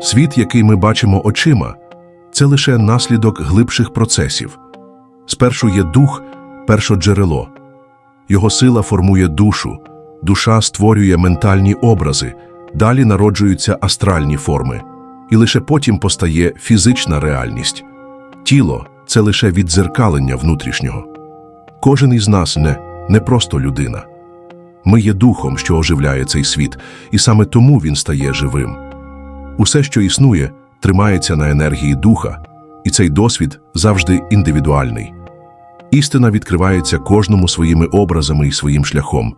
Світ, який ми бачимо очима, це лише наслідок глибших процесів. Спершу є дух, першоджерело. Його сила формує душу, душа створює ментальні образи, далі народжуються астральні форми, і лише потім постає фізична реальність. Тіло це лише віддзеркалення внутрішнього. Кожен із нас не, не просто людина. Ми є духом, що оживляє цей світ, і саме тому він стає живим. Усе, що існує, тримається на енергії духа, і цей досвід завжди індивідуальний. Істина відкривається кожному своїми образами і своїм шляхом.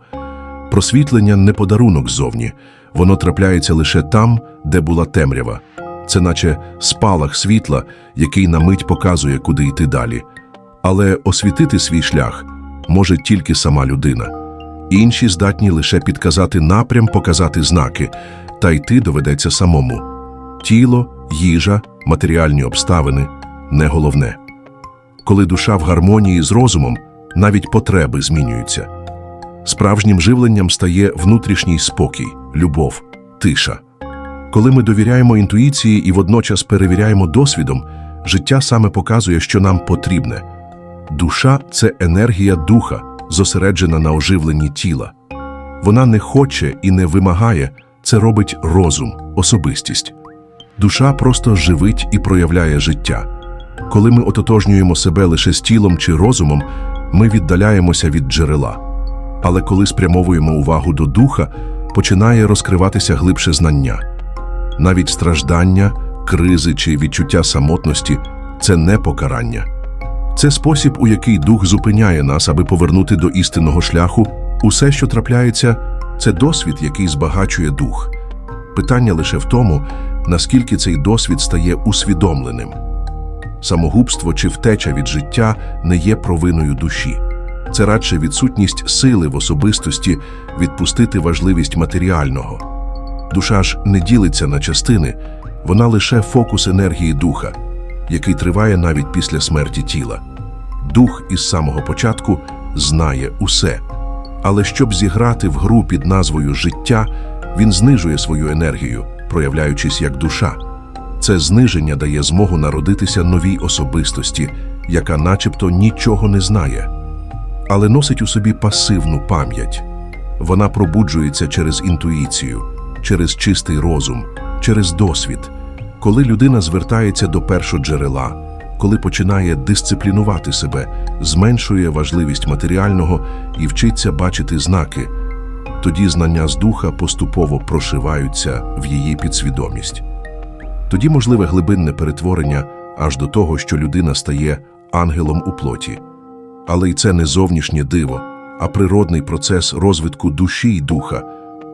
Просвітлення не подарунок ззовні, воно трапляється лише там, де була темрява. Це наче спалах світла, який на мить показує, куди йти далі. Але освітити свій шлях може тільки сама людина. Інші здатні лише підказати напрям, показати знаки, та йти доведеться самому. Тіло, їжа, матеріальні обставини не головне. Коли душа в гармонії з розумом, навіть потреби змінюються. Справжнім живленням стає внутрішній спокій, любов, тиша. Коли ми довіряємо інтуїції і водночас перевіряємо досвідом, життя саме показує, що нам потрібне. Душа це енергія духа, зосереджена на оживленні тіла. Вона не хоче і не вимагає, це робить розум, особистість. Душа просто живить і проявляє життя. Коли ми ототожнюємо себе лише з тілом чи розумом, ми віддаляємося від джерела. Але коли спрямовуємо увагу до духа, починає розкриватися глибше знання. Навіть страждання, кризи чи відчуття самотності це не покарання. Це спосіб, у який дух зупиняє нас, аби повернути до істинного шляху. Усе, що трапляється, це досвід, який збагачує дух. Питання лише в тому, наскільки цей досвід стає усвідомленим. Самогубство чи втеча від життя не є провиною душі. Це радше відсутність сили в особистості відпустити важливість матеріального. Душа ж не ділиться на частини, вона лише фокус енергії духа, який триває навіть після смерті тіла. Дух із самого початку знає усе. Але щоб зіграти в гру під назвою життя, він знижує свою енергію, проявляючись як душа. Це зниження дає змогу народитися новій особистості, яка начебто нічого не знає, але носить у собі пасивну пам'ять. Вона пробуджується через інтуїцію, через чистий розум, через досвід. Коли людина звертається до першоджерела, коли починає дисциплінувати себе, зменшує важливість матеріального і вчиться бачити знаки, тоді знання з духа поступово прошиваються в її підсвідомість. Тоді можливе глибинне перетворення аж до того, що людина стає ангелом у плоті. Але й це не зовнішнє диво, а природний процес розвитку душі й духа.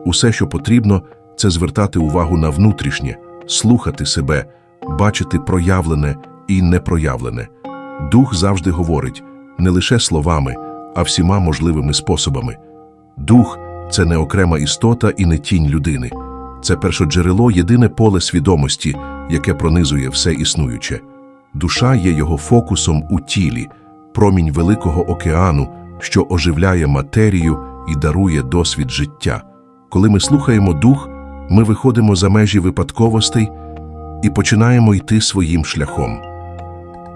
Усе, що потрібно, це звертати увагу на внутрішнє, слухати себе, бачити проявлене і непроявлене. Дух завжди говорить не лише словами, а всіма можливими способами. Дух це не окрема істота і не тінь людини. Це першоджерело єдине поле свідомості, яке пронизує все існуюче. Душа є його фокусом у тілі, промінь великого океану, що оживляє матерію і дарує досвід життя. Коли ми слухаємо дух, ми виходимо за межі випадковостей і починаємо йти своїм шляхом.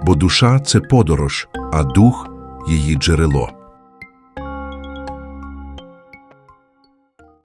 Бо душа це подорож, а дух її джерело.